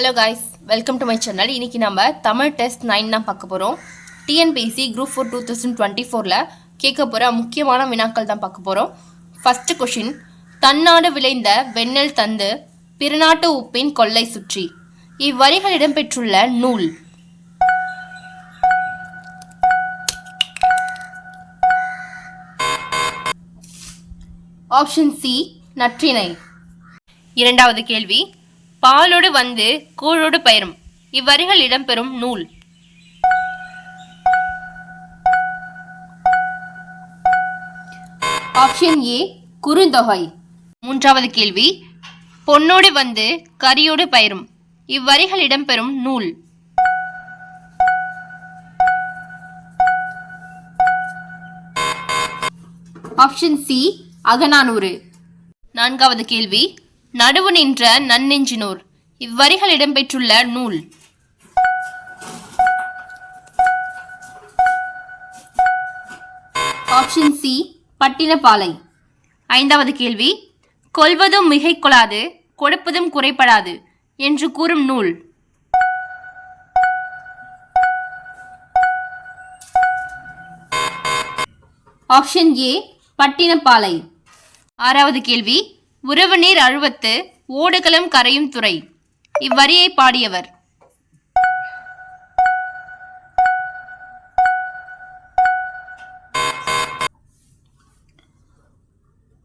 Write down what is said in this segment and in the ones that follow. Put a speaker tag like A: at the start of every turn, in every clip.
A: Hello guys welcome to my channel இன்னைக்கு நம்ம Tamil test nine தான் பார்க்க போகிறோம் TNPSC group four two thousand twenty ஃபோரில் கேட்க போகிற முக்கியமான வினாக்கள் தான் பார்க்க போகிறோம் ஃபஸ்ட்டு கொஷின் தன்னாடு விளைந்த வெண்ணெல் தந்து பிறநாட்டு உப்பின் கொள்ளை சுற்றி. இவ்வரிகள் இடம்பெற்றுள்ள நூல். Option C Natrinai. இரண்டாவது கேள்வி. பாலோடு வந்து கூழோடு பயிரும். இவ்வரிகள் இடம்பெறும் நூல். Option A Kurunthogai. மூன்றாவது கேள்வி பொன்னோடு வந்து கரியோடு பயிரும். இவ்வரிகள் இடம்பெறும் நூல். Option C Agananuru. நான்காவது கேள்வி நடுவு நின்ற நன்னெஞ்சினோர். இவ்வரிகள் இடம்பெற்றுள்ள நூல். Option C Pattinappalai. ஐந்தாவது கேள்வி கொல்வதும் மிகை கொள்ளாது கொடுப்பதும் குறைப்படாது என்று கூறும் நூல். Option A Pattinappalai. ஆறாவது கேள்வி உறவு நீர் அழுவத்து ஓடுகளம் கரையும் துறை. இவ்வரியை பாடியவர்.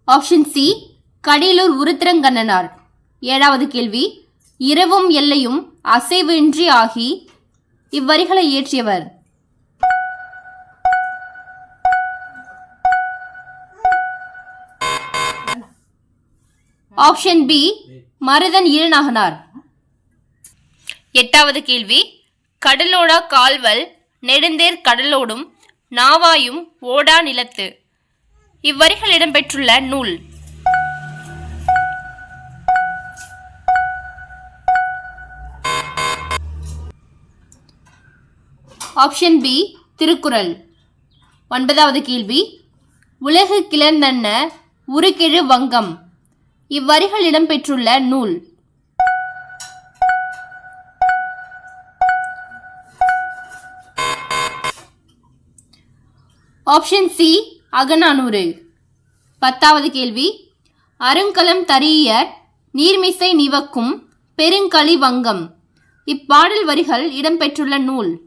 A: Option C Kadiyalur Uruthirankannanar. ஏழாவது கேள்வி இரவும் எல்லையும் அசைவின்றி ஆகி இவ்வரிகளை இயற்றியவர். Option B Maruthan Irunaganar. எட்டாவது கேள்வி. கடலோடா கால்வல் நெடுந்தேர் கடலோடும் நாவாயும் ஓடா நிலத்து. இவ்வரிகள் இடம்பெற்றுள்ள நூல். Option B Thirukkural. ஒன்பதாவது கேள்வி. உலகு கிளர்ந்தன்ன உருக்கெழு வங்கம். இவ்வரிகள் இடம்பெற்றுள்ள நூல். Option C Agananuru. பத்தாவது கேள்வி. அருங்கலம் தரிய நீர்மிசை நிவக்கும் பெருங்கலி வங்கம். இப்பாடல் வரிகள் இடம்பெற்றுள்ள நூல்.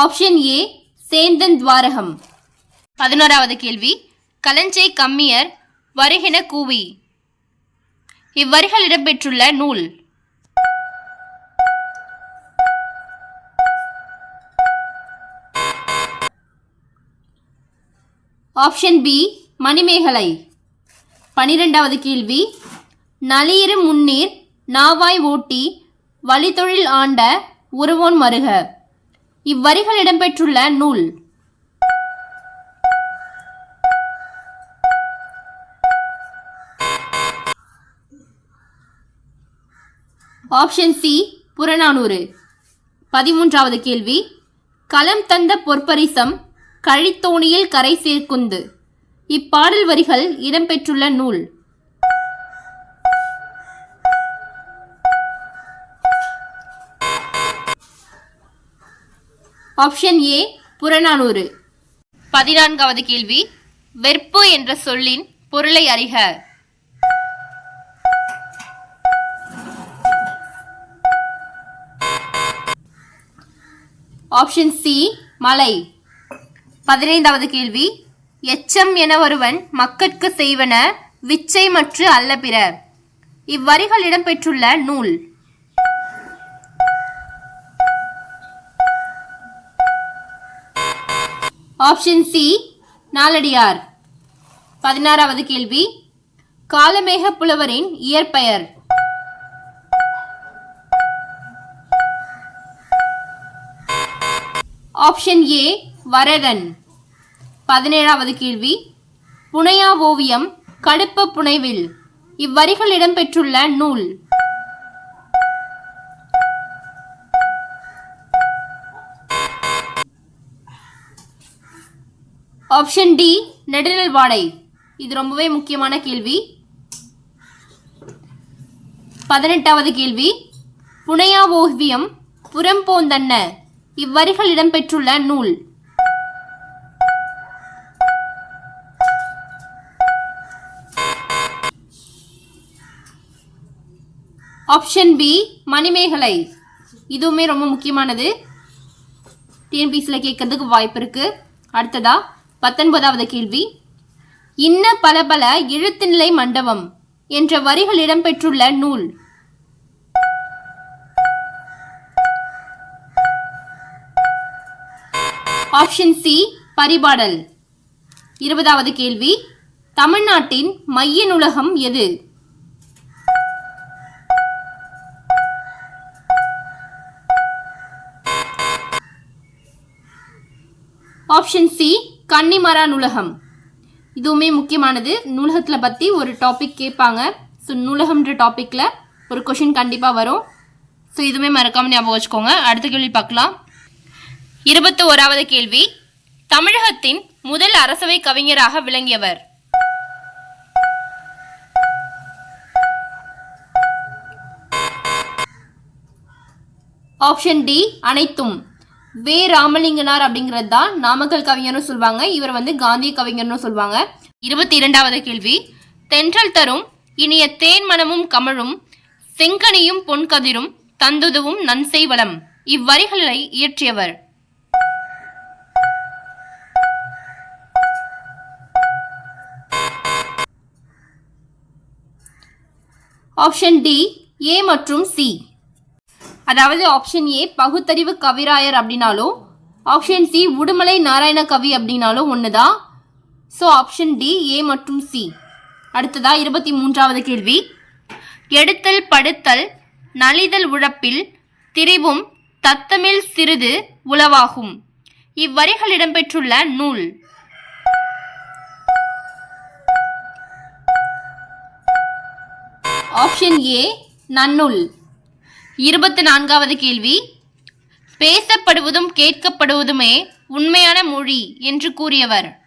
A: Option A Senthan Thuvarakam. பதினோராவது கேள்வி. கலஞ்சை கம்மியர் வருகென கூவி. இவ்வரிகள் இடம்பெற்றுள்ள நூல். Option B Manimekalai. பனிரெண்டாவது கேள்வி. நளியிரு முன்னீர் நாவாய் ஓட்டி வழித்தொழில் ஆண்ட உருவோன் மருக. இவ்வரிகள் இடம்பெற்றுள்ள நூல். Option C Purananuru. பதிமூன்றாவது கேள்வி. களம் தந்த பொற்பரிசம் கழித்தோணியில் கரை சேர்க்குந்து. இப்பாடல் வரிகள் இடம்பெற்றுள்ள நூல். Option A Purananuru. பதினான்காவது கேள்வி. வெற்பு என்ற சொல்லின் பொருளை அறிக. ஆப்ஷன் சி மலை. பதினைந்தாவது கேள்வி. எச்சம் என ஒருவன் மக்கட்கு செய்வன விச்சை மற்று அல்ல பிற. இவ்வரிகள் இடம்பெற்றுள்ள நூல். ஆப்ஷன் சி நாலடியார் பதினாறாவது கேள்வி. காலமேக புலவரின் இயற்பெயர். Option A Varadhan. பதினேழாவது கேள்வி. புனையா ஓவியம் கடுப்ப புனைவில். இவ்வரிகள் இடம்பெற்றுள்ள நூல். ஆப்ஷன் டி நெடுநல் வாடை. இது ரொம்பவே முக்கியமான கேள்வி. பதினெட்டாவது கேள்வி. புனையா ஓவியம் புறம்போந்தன்ன இவ்வரிகள் இடம்பெற்றுள்ள நூல். Option B Manimekalai. இதுவுமே ரொம்ப முக்கியமானது. டிஎன்பிசியில் கேட்கறதுக்கு வாய்ப்பு இருக்குது அடுத்ததா பத்தொன்பதாவது கேள்வி. இன்ன பல பல எழுத்துநிலை மண்டபம் என்ற வரிகள் இடம்பெற்றுள்ள நூல். Option C Paripadal. இருபதாவது கேள்வி. தமிழ்நாட்டின் மைய நூலகம் எது? ஆப்ஷன் சி கன்னிமரா நூலகம். இதுவுமே முக்கியமானது. நூலகத்தில் பற்றி ஒரு டாபிக் கேட்பாங்க. ஸோ நூலகம்ன்ற டாப்பிக்கில் ஒரு கொஷின் கண்டிப்பாக வரும். ஸோ இதுவுமே மறக்காமல் ஞாபகம் வச்சுக்கோங்க. அடுத்த கேள்வி பார்க்கலாம். இருபத்தி ஓராவது கேள்வி. தமிழகத்தின் முதல் அரசவை கவிஞராக விளங்கியவர். ஆப்ஷன் டி அனைத்தும். வே ராமலிங்கனார் அப்படிங்கிறது தான் நாமக்கல் கவிஞர்னு சொல்லுவாங்க இவர் வந்து காந்திய கவிஞர்னு சொல்லுவாங்க இருபத்தி இரண்டாவது கேள்வி. தென்றல் தரும் இனிய தேன் மனமும் கமழும் செங்கனியும் பொன்கதிரும் தந்துதுவும் நன்செய் வளம். இவ்வரிகளை இயற்றியவர். ஆப்ஷன் டி ஏ மற்றும் சி. அதாவது ஆப்ஷன் ஏ பகுத்தறிவு கவிராயர் அப்படின்னாலும் ஆப்ஷன் சி உடுமலை நாராயண கவி அப்படின்னாலும் ஒன்று தான் ஸோ ஆப்ஷன் டி ஏ மற்றும் சி அடுத்ததா இருபத்தி மூன்றாவது கேள்வி. எடுத்தல் படுத்தல் நலிதல் உழப்பில் திரிவும் தத்தமிழ் சிறிது உளவாகும். இவ்வரிகள் இடம்பெற்றுள்ள நூல். Option A Nannool. இருபத்தி நான்காவது கேள்வி. பேசப்படுவதும் கேட்கப்படுவதுமே உண்மையான மொழி என்று கூறியவர்.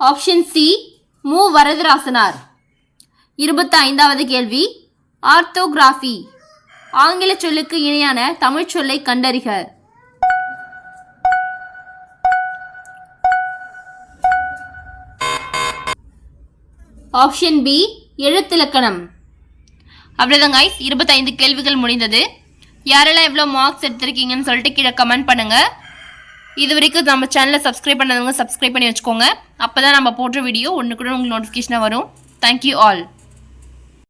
A: ஆப்ஷன் சி மு. வரதராசனார். இருபத்தி ஐந்தாவது கேள்வி. ஆர்த்தோகிராஃபி. ஆங்கில சொல்லுக்கு இணையான தமிழ் சொல்லை கண்டறிக. ஆப்ஷன் பி எழுத்திலக்கணம். அவ்வளோதான் கைஸ் இருபத்தைந்து கேள்விகள் முடிந்தது. யாரெல்லாம் எவ்வளோ மார்க்ஸ் எடுத்திருக்கீங்கன்னு சொல்லிட்டு கீழே கமெண்ட் பண்ணுங்கள் இது வரைக்கும் நம்ம சேனலை சப்ஸ்கிரைப் பண்ணாதவங்க சப்ஸ்கிரைப் பண்ணி வச்சுக்கோங்க. அப்போ தான் நம்ம போடுற வீடியோ ஒன்று கூட உங்களுக்கு நோட்டிஃபிகேஷனாக வரும் தேங்க்யூ ஆல்